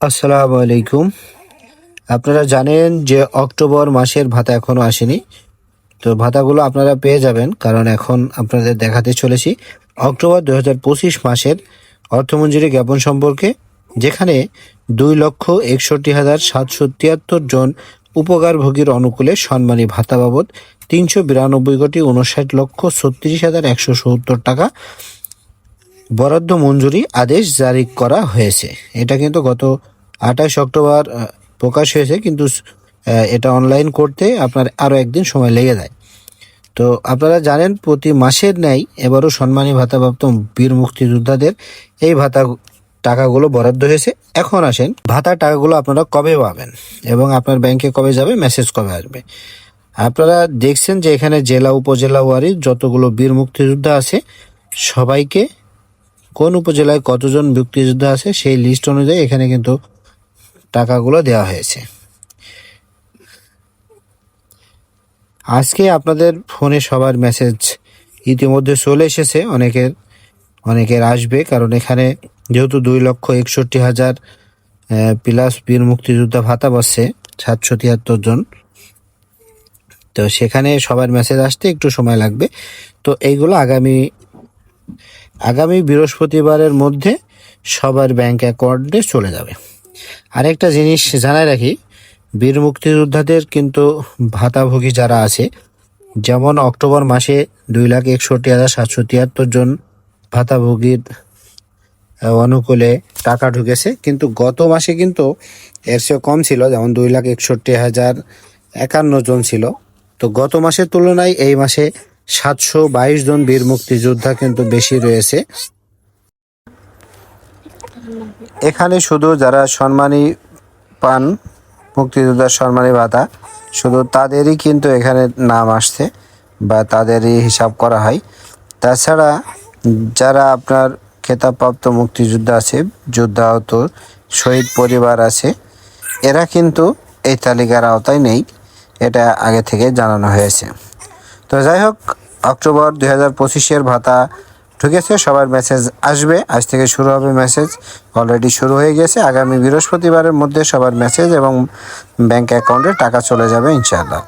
আসসালামু আলাইকুম। আপনারা জানেন যে অক্টোবর মাসের ভাতা এখনও আসেনি। তো ভাতাগুলো আপনারা পেয়ে যাবেন, কারণ এখন আপনাদের দেখাতে চলেছি অক্টোবর দু হাজার পঁচিশ মাসের অর্থমঞ্জুরি জ্ঞাপন সম্পর্কে, যেখানে দুই লক্ষ একষট্টি হাজার সাতশো তিয়াত্তর জন উপকারভোগীর অনুকূলে সম্মানী ভাতা বাবদ তিনশো বিরানব্বই কোটি উনষাট লক্ষ ছত্রিশ হাজার একশো সত্তর টাকা বরাদ্দ মঞ্জুরি আদেশ জারি করা হয়েছে। এটা কিন্তু গত আঠাশ অক্টোবর প্রকাশ হয়েছে, কিন্তু এটা অনলাইন করতে আপনার আরও একদিন সময় লেগে যায়। তো আপনারা জানেন, প্রতি মাসের ন্যায় এবারও সম্মানী ভাতাপ্রাপ্ত বীর মুক্তিযোদ্ধাদের এই ভাতা টাকাগুলো বরাদ্দ হয়েছে। এখন আসেন ভাতার টাকাগুলো আপনারা কবে পাবেন এবং আপনার ব্যাংকে কবে যাবে মেসেজ কবে আসবে? আপনারা দেখছেন যে এখানে জেলা, উপজেলা ওয়ারি যতগুলো বীর মুক্তিযোদ্ধা আছে, সবাইকে কোন উপজেলায় কতজন মুক্তিযোদ্ধা আছে সেই লিস্ট অনুযায়ী এখানে কিন্তু টাকাগুলো দেওয়া হয়েছে। আজকে আপনাদের ফোনে সবার মেসেজ ইতিমধ্যে চলে এসেছে অনেকের অনেকের আসবে, কারণ এখানে যেহেতু দুই লক্ষ একষট্টি হাজার প্লাস বীর মুক্তিযোদ্ধা ভাতা বসছে, সাতশো তিয়াত্তর জন। তো সেখানে সবার মেসেজ আসতে একটু সময় লাগবে। তো এইগুলো আগামী আগামী বৃহস্পতিবারের মধ্যে সবার ব্যাংক অ্যাকাউন্টে চলে যাবে। আরেকটা জিনিস জানাই রাখি, বীর মুক্তিযোদ্ধাদের কিন্তু ভাতাভোগী যারা আছে, যেমন অক্টোবর মাসে দুই লাখ একষট্টি হাজার সাতশো তিয়াত্তর জন ভাতাভোগীর অনুকূলে টাকা ঢুকেছে। কিন্তু গত মাসে কিন্তু এর চেয়ে কম ছিল, যেমন দুই লাখ একষট্টি হাজার একান্ন জন ছিল। তো গত মাসের তুলনায় এই মাসে সাতশো বাইশ জন বীর মুক্তিযোদ্ধা কিন্তু বেশি রয়েছে। এখানে শুধু যারা সম্মানী পান, মুক্তিযোদ্ধার সম্মানী ভাতা, শুধু তাদেরই কিন্তু এখানে নাম আসছে বা তাদেরই হিসাব করা হয়। তাছাড়া যারা আপনার খেতাবপ্রাপ্ত মুক্তিযোদ্ধা আছে, যোদ্ধাহত, শহীদ পরিবার আছে, এরা কিন্তু এই তালিকার আওতায় নেই। এটা আগে থেকে জানানো হয়েছে। তো যাই হোক, অক্টোবর দুই হাজার পঁচিশের ভাতা ঢুকেছে, সবার মেসেজ আসবে। আজ থেকে শুরু হবে মেসেজ অলরেডি শুরু হয়ে গেছে। আগামী বৃহস্পতিবারের মধ্যে সবার মেসেজ এবং ব্যাঙ্ক অ্যাকাউন্টে টাকা চলে যাবে, ইনশাআল্লাহ।